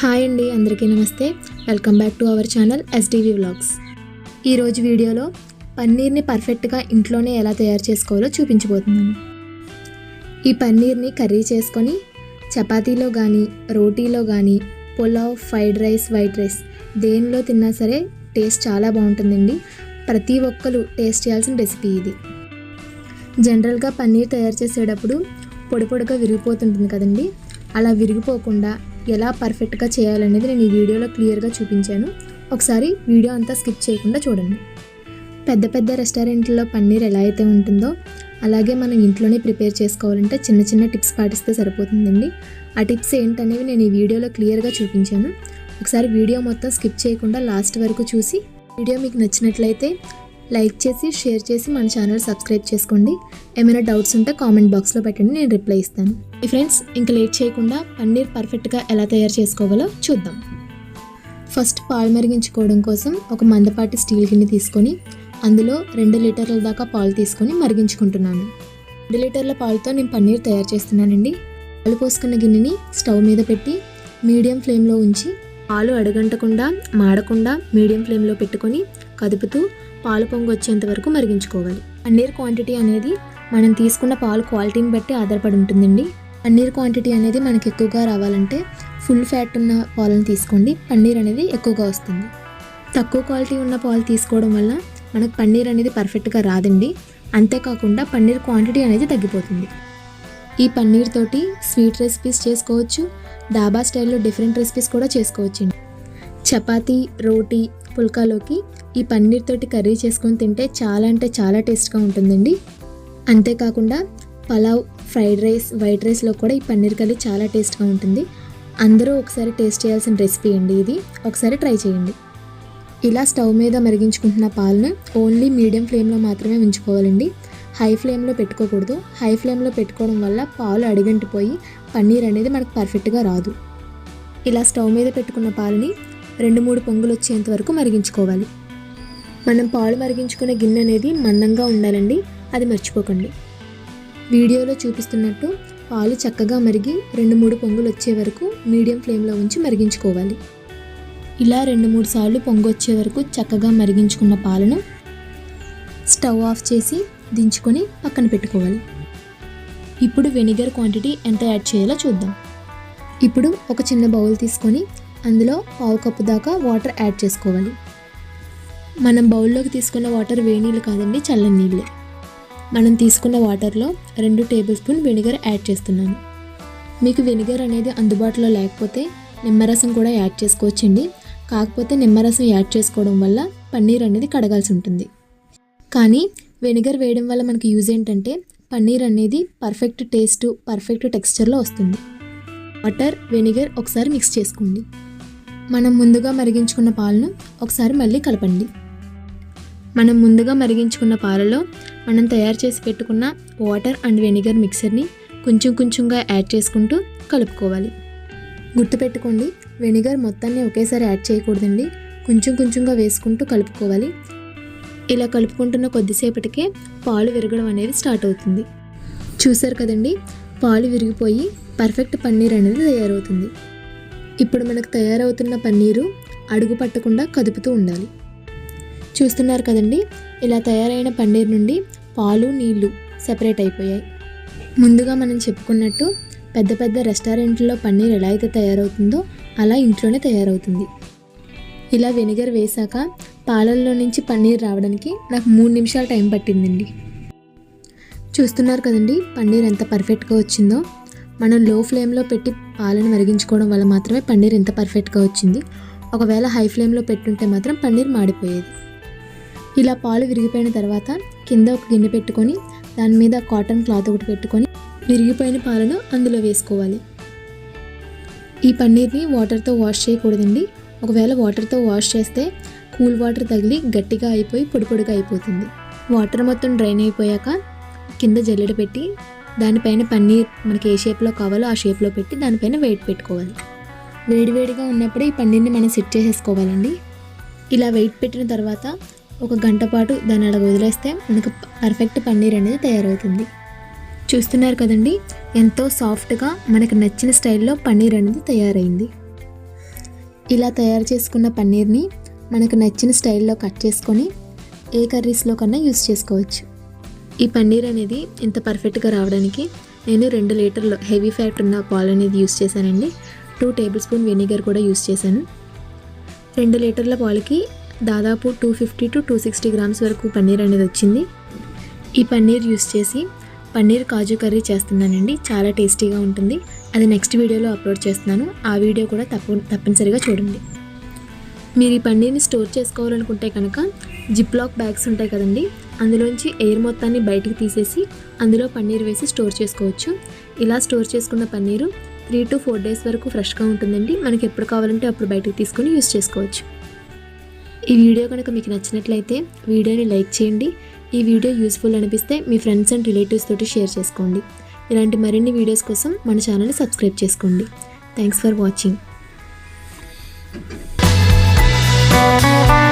Hi అండి అందరికీ నమస్తే. Welcome back to our channel SDV vlogs ఈరోజు వీడియోలో పన్నీర్ని పర్ఫెక్ట్గా ఇంట్లోనే ఎలా తయారు చేసుకోవాలో చూపించబోతున్నాను. ఈ పన్నీర్ని కర్రీ చేసుకొని చపాతీలో కానీ రోటీలో కానీ pulao fried rice white rice దేనిలో తిన్నా సరే టేస్ట్ చాలా బాగుంటుందండి. ప్రతి ఒక్కరు టేస్ట్ చేయాల్సిన రెసిపీ ఇది. జనరల్గా పన్నీర్ తయారు చేసేటప్పుడు పొడి పొడిగా విరిగిపోతుంటుంది కదండి. అలా విరిగిపోకుండా ఎలా పర్ఫెక్ట్గా చేయాలనేది నేను ఈ వీడియోలో క్లియర్గా చూపించాను. ఒకసారి వీడియో అంతా స్కిప్ చేయకుండా చూడండి. పెద్ద పెద్ద రెస్టారెంట్లో పన్నీర్ ఎలా అయితే ఉంటుందో అలాగే మనం ఇంట్లోనే ప్రిపేర్ చేసుకోవాలంటే చిన్న చిన్న టిప్స్ పాటిస్తే సరిపోతుందండి. ఆ టిప్స్ ఏంటనేవి నేను ఈ వీడియోలో క్లియర్గా చూపించాను. ఒకసారి వీడియో మొత్తం స్కిప్ చేయకుండా లాస్ట్ వరకు చూసి వీడియో మీకు నచ్చినట్లయితే లైక్ చేసి షేర్ చేసి మన ఛానల్ సబ్స్క్రైబ్ చేసుకోండి. ఏమైనా డౌట్స్ ఉంటే కామెంట్ బాక్స్లో పెట్టండి నేను రిప్లై ఇస్తాను. ఈ ఫ్రెండ్స్ ఇంకా లేట్ చేయకుండా పన్నీర్ పర్ఫెక్ట్గా ఎలా తయారు చేసుకోవాలో చూద్దాం. ఫస్ట్ పాలు మరిగించుకోవడం కోసం ఒక మందపాటి స్టీల్ గిన్నె తీసుకొని అందులో రెండు లీటర్ల దాకా పాలు తీసుకొని మరిగించుకుంటున్నాను. రెండు లీటర్ల పాలతో నేను పన్నీర్ తయారు చేస్తున్నానండి. పాలు పోసుకున్న గిన్నెని స్టవ్ మీద పెట్టి మీడియం ఫ్లేమ్లో ఉంచి పాలు అడగంటకుండా మాడకుండా మీడియం ఫ్లేమ్లో పెట్టుకొని కదుపుతూ పాలు పొంగు వచ్చేంత వరకు మరిగించుకోవాలి. పన్నీర్ క్వాంటిటీ అనేది మనం తీసుకున్న పాలు క్వాలిటీని బట్టి ఆధారపడి ఉంటుందండి. పన్నీర్ క్వాంటిటీ అనేది మనకి ఎక్కువగా రావాలంటే ఫుల్ ఫ్యాట్ ఉన్న పాలను తీసుకోండి. పన్నీర్ అనేది ఎక్కువగా వస్తుంది. తక్కువ క్వాలిటీ ఉన్న పాలు తీసుకోవడం వల్ల మనకు పన్నీర్ అనేది పర్ఫెక్ట్గా రాదండి. అంతేకాకుండా పన్నీర్ క్వాంటిటీ అనేది తగ్గిపోతుంది. ఈ పన్నీర్ తోటి స్వీట్ రెసిపీస్ చేసుకోవచ్చు. డాబా స్టైల్లో డిఫరెంట్ రెసిపీస్ కూడా చేసుకోవచ్చండి. చపాతీ రోటీ పుల్కాలోకి ఈ పన్నీర్ తోటి కర్రీ చేసుకొని తింటే చాలా అంటే చాలా టేస్ట్గా ఉంటుందండి. అంతేకాకుండా పలావ్ ఫ్రైడ్ రైస్ వైట్ రైస్లో కూడా ఈ పన్నీర్ కర్రీ చాలా టేస్ట్గా ఉంటుంది. అందరూ ఒకసారి టేస్ట్ చేయాల్సిన రెసిపీ అండి ఇది. ఒకసారి ట్రై చేయండి. ఇలా స్టవ్ మీద మరిగించుకుంటున్న పాలను ఓన్లీ మీడియం ఫ్లేమ్లో మాత్రమే ఉంచుకోవాలండి. హై ఫ్లేమ్లో పెట్టుకోకూడదు. హై ఫ్లేమ్లో పెట్టుకోవడం వల్ల పాలు అడిగంటిపోయి పన్నీర్ అనేది మనకు పర్ఫెక్ట్గా రాదు. ఇలా స్టవ్ మీద పెట్టుకున్న పాలని రెండు మూడు పొంగులు వచ్చేంత వరకు మరిగించుకోవాలి. మనం పాలు మరిగించుకునే గిన్నె అనేది మందంగా ఉండాలండి అది మర్చిపోకండి. వీడియోలో చూపిస్తున్నట్టు పాలు చక్కగా మరిగి రెండు మూడు పొంగులు వచ్చే వరకు మీడియం ఫ్లేమ్లో ఉంచి మరిగించుకోవాలి. ఇలా రెండు మూడు సార్లు పొంగు వచ్చే వరకు చక్కగా మరిగించుకున్న పాలను స్టవ్ ఆఫ్ చేసి దించుకొని పక్కన పెట్టుకోవాలి. ఇప్పుడు వెనిగర్ క్వాంటిటీ ఎంత యాడ్ చేయాలో చూద్దాం. ఇప్పుడు ఒక చిన్న బౌల్ తీసుకొని అందులో పావు కప్పు దాకా వాటర్ యాడ్ చేసుకోవాలి. మనం బౌల్లోకి తీసుకున్న వాటర్ వేడి నీళ్ళు కాదండి చల్లని నీళ్ళే. మనం తీసుకున్న వాటర్లో రెండు టేబుల్ స్పూన్ వెనిగర్ యాడ్ చేస్తున్నాను. మీకు వెనిగర్ అనేది అందుబాటులో లేకపోతే నిమ్మరసం కూడా యాడ్ చేసుకోవచ్చండి. కాకపోతే నిమ్మరసం యాడ్ చేసుకోవడం వల్ల పన్నీర్ అనేది కడగాల్సి ఉంటుంది. కానీ వెనిగర్ వేయడం వల్ల మనకి యూజ్ ఏంటంటే పన్నీర్ అనేది పర్ఫెక్ట్ టేస్ట్ పర్ఫెక్ట్ టెక్స్చర్లో వస్తుంది. వాటర్ వెనిగర్ ఒకసారి మిక్స్ చేసుకోండి. మనం ముందుగా మరిగించుకున్న పాలను ఒకసారి మళ్ళీ కలపండి. మనం ముందుగా మరిగించుకున్న పాలలో మనం తయారు చేసి పెట్టుకున్న వాటర్ అండ్ వెనిగర్ మిక్సర్ని కొంచెం కొంచెంగా యాడ్ చేసుకుంటూ కలుపుకోవాలి. గుర్తుపెట్టుకోండి వెనిగర్ మొత్తాన్ని ఒకేసారి యాడ్ చేయకూడదండి. కొంచెం కొంచెంగా వేసుకుంటూ కలుపుకోవాలి. ఇలా కలుపుకుంటున్న కొద్దిసేపటికే పాలు విరగడం అనేది స్టార్ట్ అవుతుంది. చూసారు కదండి పాలు విరిగిపోయి పర్ఫెక్ట్ పన్నీర్ అనేది తయారవుతుంది. ఇప్పుడు మనకు తయారవుతున్న పన్నీరు అడుగు పట్టకుండా కదుపుతూ ఉండాలి. చూస్తున్నారు కదండి ఇలా తయారైన పన్నీర్ నుండి పాలు నీళ్ళు సెపరేట్ అయిపోయాయి. ముందుగా మనం చెప్పుకున్నట్టు పెద్ద పెద్ద రెస్టారెంట్లో పన్నీర్ ఎలా అయితే తయారవుతుందో అలా ఇంట్లోనే తయారవుతుంది. ఇలా వెనిగర్ వేశాక పాలల్లో నుంచి పన్నీర్ రావడానికి నాకు మూడు నిమిషాలు టైం పట్టిందండి. చూస్తున్నారు కదండి పన్నీర్ ఎంత పర్ఫెక్ట్గా వచ్చిందో. మనం లో ఫ్లేమ్లో పెట్టి పాలను మరిగించుకోవడం వల్ల మాత్రమే పన్నీర్ ఇంత పర్ఫెక్ట్గా వచ్చింది. ఒకవేళ హై ఫ్లేమ్లో పెట్టుంటే మాత్రం పన్నీర్ మాడిపోయేది. ఇలా పాలు విరిగిపోయిన తర్వాత కింద ఒక గిన్నె పెట్టుకొని దాని మీద కాటన్ క్లాత్ ఒకటి పెట్టుకొని విరిగిపోయిన పాలను అందులో వేసుకోవాలి. ఈ పన్నీర్ని వాటర్తో వాష్ చేయకూడదండి. ఒకవేళ వాటర్తో వాష్ చేస్తే కూల్ వాటర్ తగిలి గట్టిగా అయిపోయి పొడి పొడిగా అయిపోతుంది. వాటర్ మొత్తం డ్రైన్ అయిపోయాక కింద జల్లెడ పెట్టి దానిపైన పన్నీర్ మనకి ఏ షేప్లో కావాలో ఆ షేప్లో పెట్టి దానిపైన వెయిట్ పెట్టుకోవాలి. వేడివేడిగా ఉన్నప్పుడే ఈ పన్నీర్ని మనం సెట్ చేసేసుకోవాలండి. ఇలా వెయిట్ పెట్టిన తర్వాత ఒక గంట పాటు దాన్ని అలా వదిలేస్తే మనకు పర్ఫెక్ట్ పన్నీర్ అనేది తయారవుతుంది. చూస్తున్నారు కదండి ఎంతో సాఫ్ట్గా మనకు నచ్చిన స్టైల్లో పన్నీర్ అనేది తయారైంది. ఇలా తయారు చేసుకున్న పన్నీర్ని మనకు నచ్చిన స్టైల్లో కట్ చేసుకొని ఏ కర్రీస్లో కన్నా యూస్ చేసుకోవచ్చు. ఈ పన్నీర్ అనేది ఇంత పర్ఫెక్ట్గా రావడానికి నేను రెండు లీటర్లు హెవీ ఫ్యాట్ ఉన్న పాలు అనేది యూస్ చేశానండి. టూ టేబుల్ స్పూన్ వెనిగర్ కూడా యూస్ చేశాను. రెండు లీటర్ల పాలకి దాదాపు two fifty to two sixty grams వరకు పన్నీర్ అనేది వచ్చింది. ఈ పన్నీర్ యూస్ చేసి పన్నీర్ కాజు కర్రీ చేస్తున్నానండి. చాలా టేస్టీగా ఉంటుంది. అది నెక్స్ట్ వీడియోలో అప్లోడ్ చేస్తున్నాను. ఆ వీడియో కూడా తప్పు తప్పనిసరిగా చూడండి. మీరు ఈ పన్నీర్ని స్టోర్ చేసుకోవాలనుకుంటే కనుక జిప్ లాక్ బ్యాగ్స్ ఉంటాయి కదండి అందులోంచి ఎయిర్ మొత్తాన్ని బయటికి తీసేసి అందులో పన్నీర్ వేసి స్టోర్ చేసుకోవచ్చు. ఇలా స్టోర్ చేసుకున్న paneer three to four days వరకు ఫ్రెష్గా ఉంటుందండి. మనకి ఎప్పుడు కావాలంటే అప్పుడు బయటకు తీసుకొని యూస్ చేసుకోవచ్చు. ఈ వీడియో కనుక మీకు నచ్చినట్లయితే వీడియోని లైక్ చేయండి. ఈ వీడియో యూస్ఫుల్ అనిపిస్తే మీ ఫ్రెండ్స్ అండ్ రిలేటివ్స్ తోటి షేర్ చేసుకోండి. ఇలాంటి మరిన్ని వీడియోస్ కోసం మన ఛానల్ని సబ్స్క్రైబ్ చేసుకోండి. Thanks for watching. Música